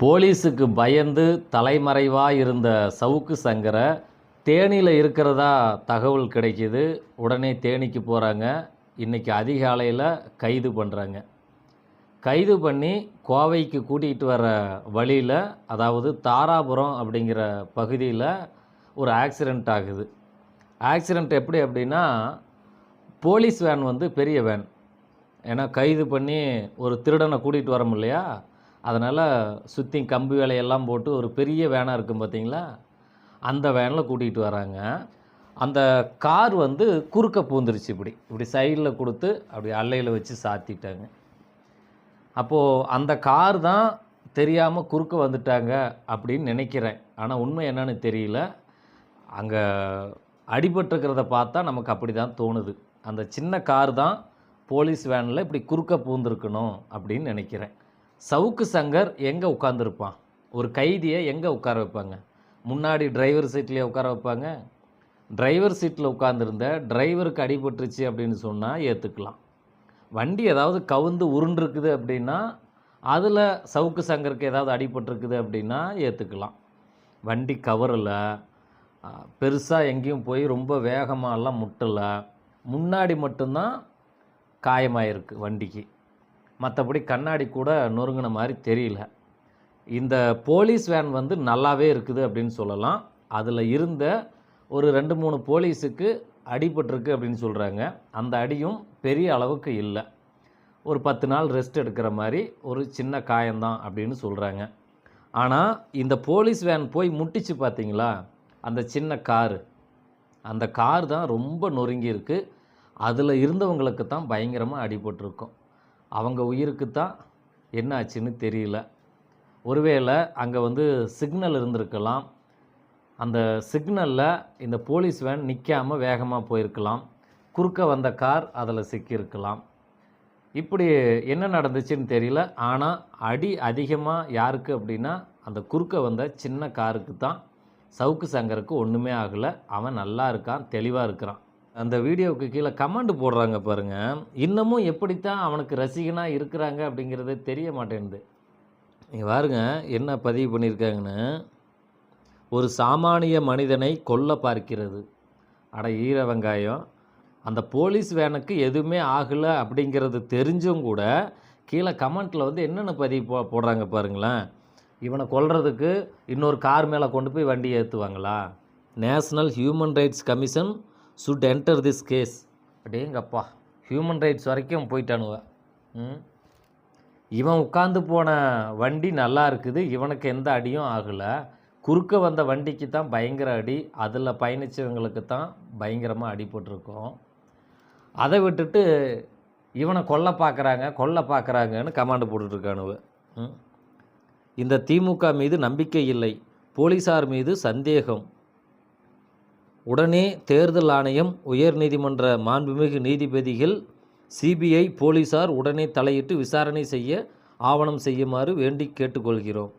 போலீஸுக்கு பயந்து தலைமறைவாக இருந்த சவுக்கு சங்கரை தேனியில் இருக்கிறதா தகவல் கிடைக்கிது. உடனே தேனிக்கு போகிறாங்க இன்றைக்கி அதிகாலையில் கைது பண்ணுறாங்க கைது பண்ணி கோவைக்கு கூட்டிகிட்டு வர வழியில் அதாவது தாராபுரம் அப்படிங்கிற பகுதியில் ஒரு ஆக்சிடெண்ட் ஆகுது. ஆக்சிடெண்ட் எப்படி அப்படின்னா போலீஸ் வேன் வந்து பெரிய வேன். ஏன்னா கைது பண்ணி ஒரு திருடனை கூட்டிகிட்டு வரோம் இல்லையா அதனால் சுற்றி கம்பி வேலையெல்லாம் போட்டு ஒரு பெரிய வேனாக இருக்கும் பார்த்தீங்களா அந்த வேனில் கூட்டிகிட்டு வராங்க. அந்த கார் வந்து குறுக்க பூந்துருச்சு இப்படி. இப்படி சைடில் கொடுத்து அப்படி அல்லையில் வச்சு சாத்திட்டாங்க. அப்போது அந்த கார் தான் தெரியாமல் குறுக்க வந்துட்டாங்க அப்படின்னு நினைக்கிறேன். ஆனால் உண்மை என்னன்னு தெரியல. அங்கே அடிபட்டுருக்கிறத பார்த்தா நமக்கு அப்படி தான் தோணுது. அந்த சின்ன கார் தான் போலீஸ் வேனில் இப்படி குறுக்க பூந்திருக்கணும் அப்படின்னு நினைக்கிறேன். சவுக்கு சங்கர் எங்கே உட்காந்துருப்பான் ஒரு கைதியை எங்கே உட்கார வைப்பாங்க? முன்னாடி டிரைவர் சீட்லேயே உட்கார வைப்பாங்க. டிரைவர் சீட்டில் உட்காந்துருந்த டிரைவருக்கு அடிபட்டுருச்சு அப்படின்னு சொன்னால் ஏற்றுக்கலாம் வண்டி ஏதாவது கவுந்து உருண்டிருக்குது அப்படின்னா அதில் சவுக்கு சங்கருக்கு ஏதாவது அடிபட்டிருக்குது அப்படின்னா ஏற்றுக்கலாம் வண்டி கவரில். பெருசாக எங்கேயும் போய் ரொம்ப வேகமாகலாம் முட்டலை. முன்னாடி மட்டும்தான் காயமாயிருக்கு வண்டிக்கு. மற்றபடி கண்ணாடி கூட நொறுங்கின மாதிரி தெரியல. இந்த போலீஸ் வேன் வந்து நல்லாவே இருக்குது அப்படின்னு சொல்லலாம். அதில் இருந்த ஒரு ரெண்டு மூணு போலீஸுக்கு அடிபட்டிருக்கு அப்படின்னு சொல்கிறாங்க அந்த அடியும் பெரிய அளவுக்கு இல்லை. ஒரு பத்து நாள் ரெஸ்ட் எடுக்கிற மாதிரி ஒரு சின்ன காயந்தான் அப்படின்னு சொல்கிறாங்க ஆனால் இந்த போலீஸ் வேன் போய் முட்டிச்சு பார்த்தீங்களா அந்த சின்ன காரு. அந்த கார் தான் ரொம்ப நொறுங்கியிருக்கு. அதில் இருந்தவங்களுக்கு தான் பயங்கரமாக அடிபட்டிருக்கும். அவங்க உயிருக்கு தான் என்ன ஆச்சுன்னு தெரியல. ஒருவேளை அங்கே வந்து சிக்னல் இருந்திருக்கலாம். அந்த சிக்னலில் இந்த போலீஸ் வேன் நிற்காமல் வேகமாக போயிருக்கலாம். குறுக்க வந்த கார் அதில் சிக்கியிருக்கலாம். இப்படி என்ன நடந்துச்சுன்னு தெரியல. ஆனால் அடி அதிகமாக யாருக்கு அப்படின்னா அந்த குறுக்க வந்த சின்ன காருக்கு தான். சவுக்கு சங்கருக்கு ஒன்றுமே ஆகலை. அவன் நல்லா இருக்கான் தெளிவாக இருக்கிறான். அந்த வீடியோவுக்கு கீழே கமெண்ட் போடுறாங்க பாருங்கள் இன்னமும் எப்படித்தான் அவனுக்கு ரசிகனாக இருக்கிறாங்க அப்படிங்கிறது தெரிய மாட்டேன்து நீங்கள் பாருங்க என்ன பதிவு பண்ணியிருக்காங்கன்னு. ஒரு சாமானிய மனிதனை கொல்ல பார்க்கிறது. அட ஈர வெங்காயம். அந்த போலீஸ் வேனுக்கு எதுவுமே ஆகலை அப்படிங்கிறது தெரிஞ்சும் கூட கீழே கமெண்ட்டில் வந்து என்னென்ன பதிவு போ போடுறாங்க பாருங்களேன். இவனை கொல்றதுக்கு இன்னொரு கார் மேலே கொண்டு போய் வண்டி ஏற்றுவாங்களா national human rights commission should enter this case அப்படிங்கப்பா human rights வரைக்கும் போயிட்டானுவ. இவன் உட்காந்து போன வண்டி நல்லா இருக்குது இவனுக்கு எந்த அடியும் ஆகலை. குறுக்க வந்த வண்டிக்கு தான் பயங்கர அடி அதில் பயணித்தவங்களுக்கு தான் பயங்கரமாக அடிபட்டிருக்கோம் அதை விட்டுட்டு இவனை கொல்ல பார்க்குறாங்க கொல்ல பார்க்குறாங்கன்னு கமாண்டு போட்டுட்ருக்கானுவ. இந்த திமுக மீது நம்பிக்கை இல்லை போலீஸார் மீது சந்தேகம். உடனே தேர்தல் ஆணையம் உயர்நீதிமன்ற மாண்புமிகு நீதிபதிகள் சிபிஐ போலீசார் உடனே தலையிட்டு விசாரணை செய்ய ஆவணம் செய்யுமாறு வேண்டி கேட்டுக்கொள்கிறோம்.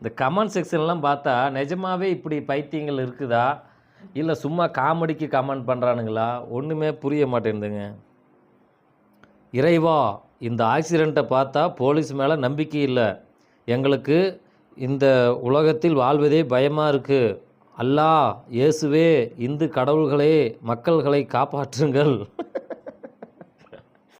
இந்த கமெண்ட் செக்ஷன்லாம் பார்த்தா நிஜமாகவே இப்படி பைத்தியங்கள் இருக்குதா? இல்லை சும்மா காமெடிக்கு கமெண்ட் பண்ணுறானுங்களா ஒன்றுமே புரிய மாட்டேங்குதுங்க இறைவா இந்த ஆக்சிடெண்ட்டை பார்த்தா போலீஸ் மேலே நம்பிக்கை இல்லை. எங்களுக்கு இந்த உலகத்தில் வாழ்வதே பயமாக இருக்குது அல்லாஹ் இயேசுவே இந்து கடவுள்களே மக்கள்களை காப்பாற்றுங்கள்.